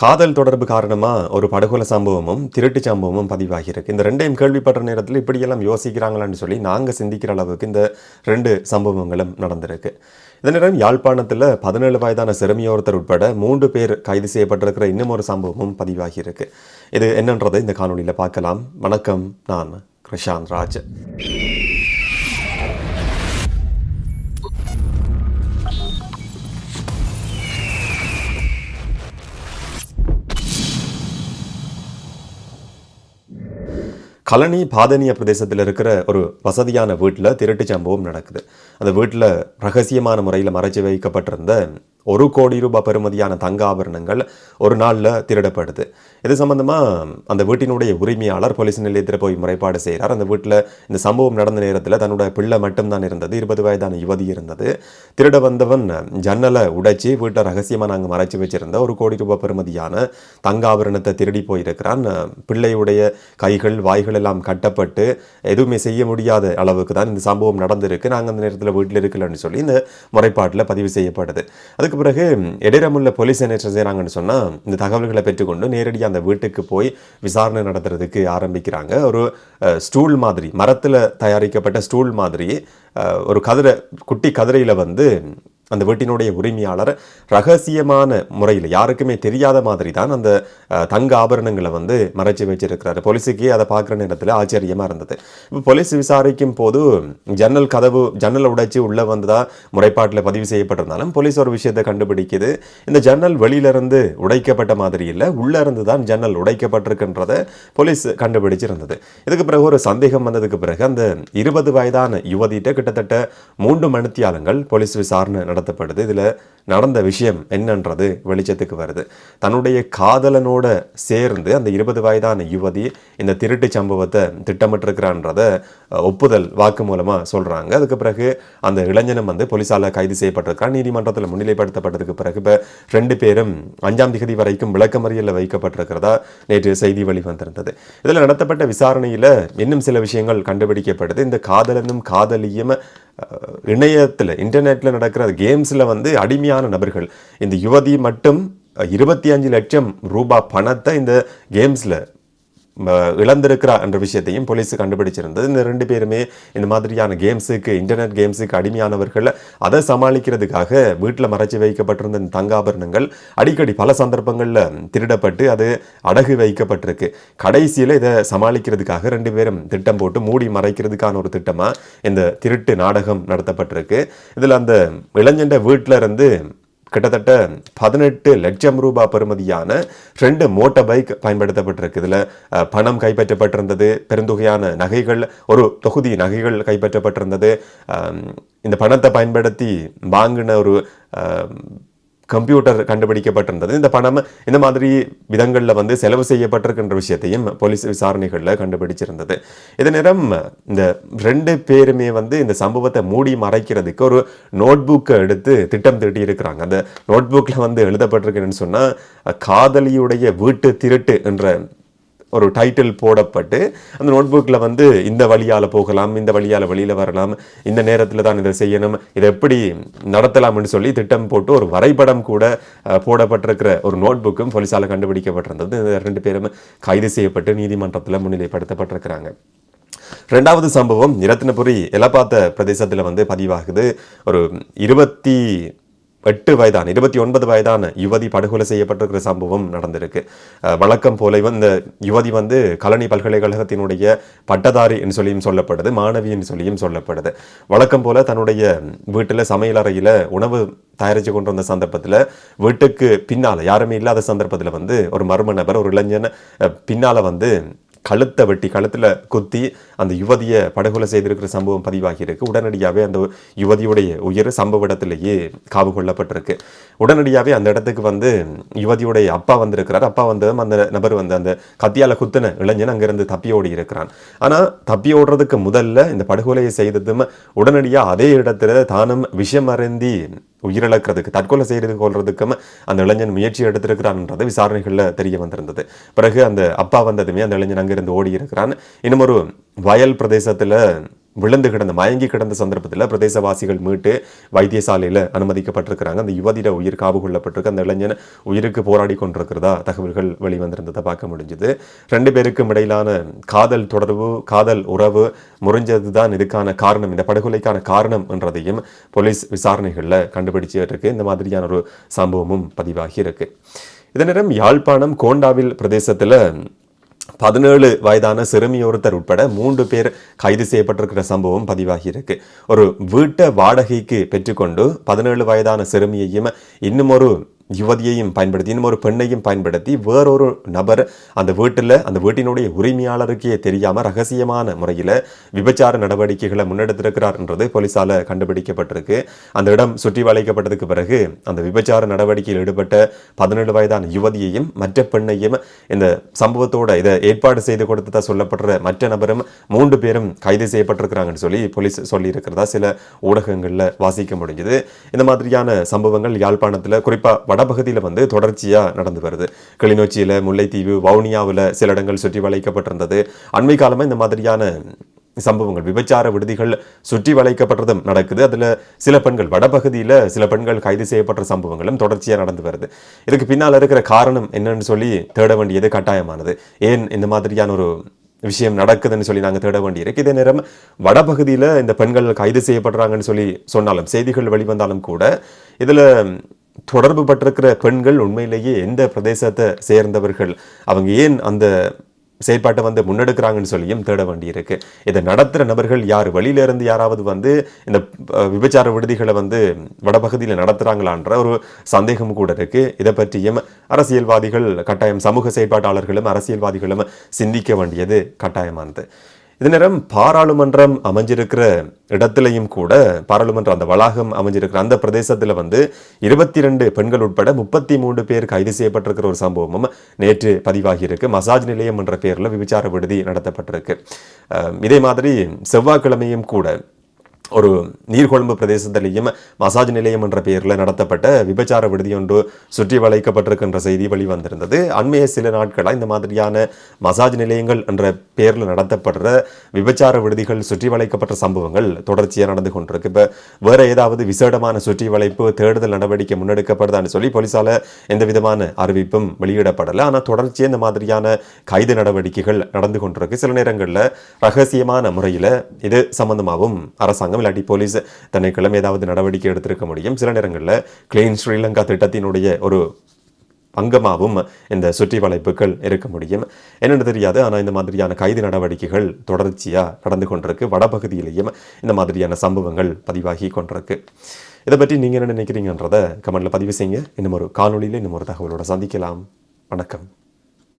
காதல் தொடர்பு காரணமாக ஒரு படுகொலை சம்பவமும் திருட்டு சம்பவமும் பதிவாகியிருக்கு. இந்த ரெண்டையும் கேள்விப்பட்ட நேரத்தில் இப்படியெல்லாம் யோசிக்கிறாங்களான்னு சொல்லி நாங்கள் சிந்திக்கிற அளவுக்கு இந்த ரெண்டு சம்பவங்களும் நடந்திருக்கு. இதனிடம் நேரம் யாழ்ப்பாணத்தில் பதினேழு வயதான சிறுமியோர்த்தர் உட்பட மூன்று பேர் கைது செய்யப்பட்டிருக்கிற இன்னும் ஒரு சம்பவமும் பதிவாகியிருக்கு. இது என்னன்றதை இந்த காணொலியில் பார்க்கலாம். வணக்கம் நான் கிருஷாந்த் ராஜ். கலனி பாதனிய பிரதேசத்தில் இருக்கிற ஒரு வசதியான வீட்டில் திருட்டு சம்பவம் நடக்குது. அந்த வீட்டில் ரகசியமான முறையில் மறைச்சி வைக்கப்பட்டிருந்த ஒரு கோடி ரூபாய் பெறுமதியான தங்க ஆபரணங்கள் ஒரு நாளில் திருடப்படுது. இது சம்பந்தமாக அந்த வீட்டினுடைய உரிமையாளர் போலீஸ் நிலையத்தில் போய் முறைப்பாடு செய்கிறார் அந்த வீட்டில் இந்த சம்பவம் நடந்த நேரத்தில் தன்னோட பிள்ளை மட்டும்தான் இருந்தது. இருபது வயதான யுவதி இருந்தது. திருட வந்தவன் ஜன்னலை உடைச்சி வீட்டை ரகசியமாக நாங்கள் மறைச்சி வச்சிருந்த ஒரு கோடி ரூபாய் பெறுமதியான தங்க ஆபரணத்தை திருடி போயிருக்கிறான். பிள்ளையுடைய கைகள் வாய்கள் எல்லாம் கட்டப்பட்டு எதுவுமே செய்ய முடியாத அளவுக்கு தான் இந்த சம்பவம் நடந்திருக்கு. நாங்கள் அந்த நேரத்தில் வீட்டில் இருக்கலன்னு சொல்லி இந்த முறைப்பாட்டில் பதிவு செய்யப்படுது. அதுக்கு பிறகு எடிரமுள்ள போலீஸ் என்ன செய்கிறாங்கன்னு சொன்னால் இந்த தகவல்களை பெற்றுக்கொண்டு நேரடியாக அந்த வீட்டுக்கு போய் விசாரணை நடத்துறதுக்கு ஆரம்பிக்கிறாங்க. ஒரு ஸ்டூல் மாதிரி மரத்தில் தயாரிக்கப்பட்ட ஸ்டூல் மாதிரி ஒரு கதிரை குட்டி கதிரையில் வந்து அந்த வீட்டினுடைய உரிமையாளர் ரகசியமான முறையில் யாருக்குமே தெரியாத மாதிரி தான் அந்த தங்க ஆபரணங்களை வந்து மறைச்சி வச்சிருக்கிறாரு. போலீஸுக்கே அதை பார்க்குற நேரத்தில் ஆச்சரியமாக இருந்தது. இப்போ போலீஸ் விசாரிக்கும் போது ஜன்னல் கதவு ஜன்னலை உடைச்சு உள்ளே வந்ததா முறைப்பாட்டில் பதிவு செய்யப்பட்டிருந்தாலும் போலீஸ் ஒரு விஷயத்தை கண்டுபிடிக்குது. இந்த ஜன்னல் வெளியிலிருந்து உடைக்கப்பட்ட மாதிரி இல்லை உள்ளே இருந்து தான் ஜன்னல் உடைக்கப்பட்டிருக்குன்றதை போலீஸ் கண்டுபிடிச்சிருந்தது. இதுக்கு பிறகு ஒரு சந்தேகம் வந்ததுக்கு பிறகு அந்த இருபது வயதான யுவதிட்ட கிட்டத்தட்ட மூன்று மணித்தியாலங்கள் போலீஸ் விசாரணை நடத்தப்படுது. இதில் நடந்த விஷயம் என்னன்றது வெளிச்சத்துக்கு வருது. தன்னுடைய காதலனோட சேர்ந்து அந்த இருபது வயதான யுவதி இந்த திருட்டு சம்பவத்தை திட்டமிட்டிருக்கிறான்றத ஒப்புதல் வாக்கு மூலமாக சொல்கிறாங்க அதுக்கு பிறகு அந்த இளைஞனும் வந்து போலீஸால் கைது செய்யப்பட்டிருக்கான் நீதிமன்றத்தில் முன்னிலைப்படுத்தப்பட்டதுக்கு பிறகு இப்போ ரெண்டு பேரும் அஞ்சாம் திகதி வரைக்கும் விளக்கமறியலில் வைக்கப்பட்டிருக்கிறதா நேற்று செய்தி வெளிவந்திருந்தது. இதில் நடத்தப்பட்ட விசாரணையில் இன்னும் சில விஷயங்கள் கண்டுபிடிக்கப்படுது. இந்த காதலனும் காதலியும் இணையத்தில் இன்டர்நெட்டில் நடக்கிற கேம்ஸில் வந்து அடிமையான நபர்கள். இந்த யுவதி மட்டும் இருபத்தி அஞ்சு லட்சம் ரூபாய் பணத்தை இந்த கேம்ஸில் இழந்திருக்கிறா என்ற விஷயத்தையும் போலீஸ் கண்டுபிடிச்சிருந்தது. இந்த ரெண்டு பேருமே இந்த மாதிரியான கேம்ஸுக்கு இன்டர்நெட் கேம்ஸுக்கு அடிமையானவர்கள் அதை சமாளிக்கிறதுக்காக வீட்டில் மறைச்சி வைக்கப்பட்டிருந்த இந்த தங்காபரணங்கள் அடிக்கடி பல சந்தர்ப்பங்களில் திருடப்பட்டு அது அடகு வைக்கப்பட்டிருக்கு. கடைசியில் இதை சமாளிக்கிறதுக்காக ரெண்டு பேரும் திட்டம் போட்டு மூடி மறைக்கிறதுக்கான ஒரு திட்டமாக இந்த திருட்டு நாடகம் நடத்தப்பட்டிருக்கு. இதில் அந்த இளைஞண்ட வீட்டில் இருந்து கிட்டத்தட்ட பதினெட்டு லட்சம் ரூபாய் பெறுமதியான ரெண்டு மோட்டார் பைக் பயன்படுத்தப்பட்டிருக்கு. இதில் பணம் கைப்பற்றப்பட்டிருந்தது பெருந்தொகையான நகைகள் ஒரு தொகுதி நகைகள் கைப்பற்றப்பட்டிருந்தது. இந்த பணத்தை பயன்படுத்தி வாங்கின ஒரு கம்ப்யூட்டர் கண்டுபிடிக்கப்பட்டிருந்தது. இந்த பணம் இந்த மாதிரி விதங்களில் வந்து செலவு செய்யப்பட்டிருக்கின்ற விஷயத்தையும் போலீஸ் விசாரணைகளில் கண்டுபிடிச்சிருந்தது. இதே நேரம் இந்த ரெண்டு பேருமே வந்து இந்த சம்பவத்தை மூடி மறைக்கிறதுக்கு ஒரு நோட்புக்கை எடுத்து திட்டம் தீட்டி இருக்கிறாங்க. அந்த நோட்புக்கில் வந்து எழுதப்பட்டிருக்குன்னு சொன்னால் காதலியுடைய வீட்டு திருட்டு என்ற ஒரு டைட்டில் போடப்பட்டு அந்த நோட்புக்கில் வந்து இந்த வழியால் போகலாம் இந்த வழியால் வெளியில் வரலாம் இந்த நேரத்தில் தான் இதை செய்யணும் இதை எப்படி நடத்தலாம்னு சொல்லி திட்டம் போட்டு ஒரு வரைபடம் கூட போடப்பட்டிருக்கிற ஒரு நோட்புக்கும் போலீஸால் கண்டுபிடிக்கப்பட்டிருந்தது. இந்த ரெண்டு பேரும் கைது செய்யப்பட்டு நீதிமன்றத்தில் முன்னிலைப்படுத்தப்பட்டிருக்கிறாங்க. ரெண்டாவது சம்பவம் இரத்தினபுரி எலப்பாத்த பிரதேசத்தில் வந்து பதிவாகுது. ஒரு இருபத்தி எட்டு வயதான இருபத்தி ஒன்பது வயதான யுவதி படுகொலை செய்யப்பட்டிருக்கிற சம்பவம் நடந்திருக்கு. வழக்கம் போல இந்த யுவதி வந்து கலனி பல்கலைக்கழகத்தினுடைய பட்டதாரி என்று சொல்லியும் சொல்லப்படுது மாணவி என்று சொல்லியும் சொல்லப்படுது. வழக்கம் போல தன்னுடைய வீட்டில் சமையலறையில் உணவு தயாரித்து கொண்டு வந்த சந்தர்ப்பத்தில் வீட்டுக்கு பின்னால் யாருமே இல்லாத சந்தர்ப்பத்தில் வந்து ஒரு மர்ம நபர் ஒரு இளைஞன் பின்னால் பின்னால வந்து கழுத்தை வெட்டி கழுத்தில் குத்தி அந்த யுவதியை படுகொலை செய்திருக்கிற சம்பவம் பதிவாகி இருக்கு உடனடியாகவே அந்த யுவதியுடைய உயிர் சம்பவ இடத்திலேயே காவு கொள்ளப்பட்டிருக்கு உடனடியாகவே அந்த இடத்துக்கு வந்து யுவதியுடைய அப்பா வந்திருக்கிறார். அப்பா வந்ததும் அந்த நபர் வந்து அந்த கத்தியால் குத்தின இளைஞன் அங்கேருந்து தப்பி ஓடி இருக்கிறான். ஆனால் தப்பி ஓடுறதுக்கு முதல்ல இந்த படுகொலையை செய்ததும் உடனடியாக அதே இடத்துல தானும் விஷம் அருந்தி உயிரிழக்கிறதுக்கு தற்கொலை செய்கிறது கொள்றதுக்கும் அந்த இளைஞன் முயற்சி எடுத்திருக்கிறான்ன்றது விசாரணைகளில் தெரிய வந்திருந்தது. பிறகு அந்த அப்பா வந்ததுமே அந்த இளைஞன் அங்கிருந்து ஓடி இருக்கிறான் இன்னும் ஒரு வயல் பிரதேசத்தில் விழுந்து கிடந்த மயங்கி கிடந்த சந்தர்ப்பத்தில் பிரதேசவாசிகள் மீட்டு வைத்தியசாலையில் அனுமதிக்கப்பட்டிருக்கிறாங்க. அந்த யுவதியிட உயிர் காவு கொள்ளப்பட்டிருக்கு. அந்த இளைஞன் உயிருக்கு போராடி கொண்டிருக்கிறதா தகவல்கள் வெளிவந்திருந்ததை பார்க்க முடிஞ்சுது. ரெண்டு பேருக்கும் இடையிலான காதல் தொடர்பு காதல் உறவு முறிஞ்சது தான் இதுக்கான காரணம். இந்த படுகொலைக்கான காரணம் என்றதையும் போலீஸ் விசாரணைகளில் கண்டுபிடிச்சு இருக்கு இந்த மாதிரியான ஒரு சம்பவமும் பதிவாகி இருக்கு. இதே நேரம் யாழ்ப்பாணம் கோண்டாவில் பிரதேசத்தில் பதினேழு வயதான சிறுமி ஒருத்தர் உட்பட மூன்று பேர் கைது செய்யப்பட்டிருக்கிற சம்பவம் பதிவாகி இருக்கு ஒரு வீட்டை வாடகைக்கு பெற்றுக்கொண்டு பதினேழு வயதான சிறுமியையும் இன்னும் ஒரு யுவதியையும் பயன்படுத்தி இன்னும் ஒரு பெண்ணையும் பயன்படுத்தி வேறொரு நபர் அந்த வீட்டில் அந்த வீட்டினுடைய உரிமையாளருக்கே தெரியாமல் ரகசியமான முறையில் விபச்சார நடவடிக்கைகளை முன்னெடுத்திருக்கிறார் என்றது போலீஸால் கண்டுபிடிக்கப்பட்டிருக்கு. அந்த இடம் சுற்றி வளைக்கப்பட்டதுக்கு பிறகு அந்த விபச்சார நடவடிக்கையில் ஈடுபட்ட பதினேழு வயதான யுவதியையும் மற்ற பெண்ணையும் இந்த சம்பவத்தோட இதை ஏற்பாடு செய்து கொடுத்ததா சொல்லப்படுற மற்ற நபரும் மூன்று பேரும் கைது செய்யப்பட்டிருக்கிறாங்கன்னு சொல்லி போலீஸ் சொல்லியிருக்கிறதா சில ஊடகங்களில் வாசிக்க முடிஞ்சது. இந்த மாதிரியான சம்பவங்கள் யாழ்ப்பாணத்தில் குறிப்பாக வடபகுதியில் வந்து தொடர்ச்சியாக நடந்து வருது. கிளிநொச்சியில் முல்லைத்தீவு வவுனியாவில் சில இடங்கள் சுற்றி வளைக்கப்பட்டிருந்தது. அண்மை காலமாக இந்த மாதிரியான சம்பவங்கள் விபச்சார விடுதிகள் சுற்றி வளைக்கப்பட்டதும் நடக்குது. அதில் சில பெண்கள் வடபகுதியில் சில பெண்கள் கைது செய்யப்பட்ட சம்பவங்களும் தொடர்ச்சியாக நடந்து வருது. இதுக்கு பின்னால் இருக்கிற காரணம் என்னன்னு சொல்லி தேட வேண்டியது கட்டாயமானது. ஏன் இந்த மாதிரியான ஒரு விஷயம் நடக்குதுன்னு சொல்லி நாங்கள் தேட வேண்டியிருக்கு இதே நேரம் வடபகுதியில் இந்த பெண்கள் கைது செய்யப்படுறாங்கன்னு சொல்லி சொன்னாலும் செய்திகள் வெளிவந்தாலும் கூட இதில் தொடர்பு பட்டிருக்கிற பெண்கள் உண்மையிலேயே எந்த பிரதேசத்தை சேர்ந்தவர்கள் அவங்க ஏன் அந்த செயற்பாட்டை வந்து முன்னெடுக்கிறாங்கன்னு சொல்லியும் தேட வேண்டியிருக்கு. இதை நடத்துகிற நபர்கள் யார்? வெளியில இருந்து யாராவது வந்து இந்த விபச்சார விடுதிகளை வந்து வடபகுதியில் நடத்துகிறாங்களான்ற ஒரு சந்தேகம் கூட இருக்கு. இதை பற்றியும் அரசியல்வாதிகள் கட்டாயம் சமூக செயற்பாட்டாளர்களும் அரசியல்வாதிகளும் சிந்திக்க வேண்டியது கட்டாயமானது. இது நேரம் பாராளுமன்றம் அமைஞ்சிருக்கிற இடத்துலையும் கூட பாராளுமன்றம் அந்த வளாகம் அமைஞ்சிருக்கிற அந்த பிரதேசத்தில் வந்து இருபத்தி ரெண்டு பெண்கள் உட்பட முப்பத்தி மூன்று பேர் கைது செய்யப்பட்டிருக்கிற ஒரு சம்பவமும் நேற்று பதிவாகியிருக்கு. மசாஜ் நிலையம் என்ற பெயரில் விபச்சார விடுதி நடத்தப்பட்டிருக்கு. இதே மாதிரி செவ்வாய்க்கிழமையும் கூட ஒரு நீர்கொழும்பு பிரதேசத்திலேயும் மசாஜ் நிலையம் என்ற பெயரில் நடத்தப்பட்ட விபச்சார விடுதி ஒன்று சுற்றி வளைக்கப்பட்டிருக்கின்ற செய்தி வெளிவந்திருந்தது. அண்மைய சில நாட்களாக இந்த மாதிரியான மசாஜ் நிலையங்கள் என்ற பெயரில் நடத்தப்படுற விபச்சார விடுதிகள் சுற்றி வளைக்கப்பட்ட சம்பவங்கள் தொடர்ச்சியாக நடந்து கொண்டிருக்கு. இப்போ வேற ஏதாவது விசேடமான சுற்றி வளைப்பு தேடுதல் நடவடிக்கை முன்னெடுக்கப்படுதான்னு சொல்லி போலீஸால் எந்த விதமான அறிவிப்பும் வெளியிடப்படலை. ஆனால் தொடர்ச்சியாக இந்த மாதிரியான கைது நடவடிக்கைகள் நடந்து கொண்டிருக்கு. சில நேரங்களில் ரகசியமான முறையில் இது சம்பந்தமாகவும் அரசாங்கம் இல்லாட்டி போலீஸ் திணைக்களம் ஏதாவது நடவடிக்கை எடுத்திருக்க முடியும். சில நேரங்களில் கிளீன் ஸ்ரீலங்கா திட்டத்தினுடைய ஒரு அங்கமாகவும் இந்த சுற்றி வளைப்புகள் இருக்க முடியும். என்னென்னு தெரியாது. ஆனால் இந்த மாதிரியான கைது நடவடிக்கைகள் தொடர்ச்சியாக நடந்து கொண்டிருக்கு. வடபகுதியிலையும் இந்த மாதிரியான சம்பவங்கள் பதிவாகி கொண்டிருக்கு. இதை பற்றி நீங்கள் என்ன நினைக்கிறீங்கன்றதை கமெண்டில் பதிவு செய்யுங்க. இன்னும் ஒரு காணொலியில் இன்னும் ஒரு தகவலோட சந்திக்கலாம். வணக்கம்.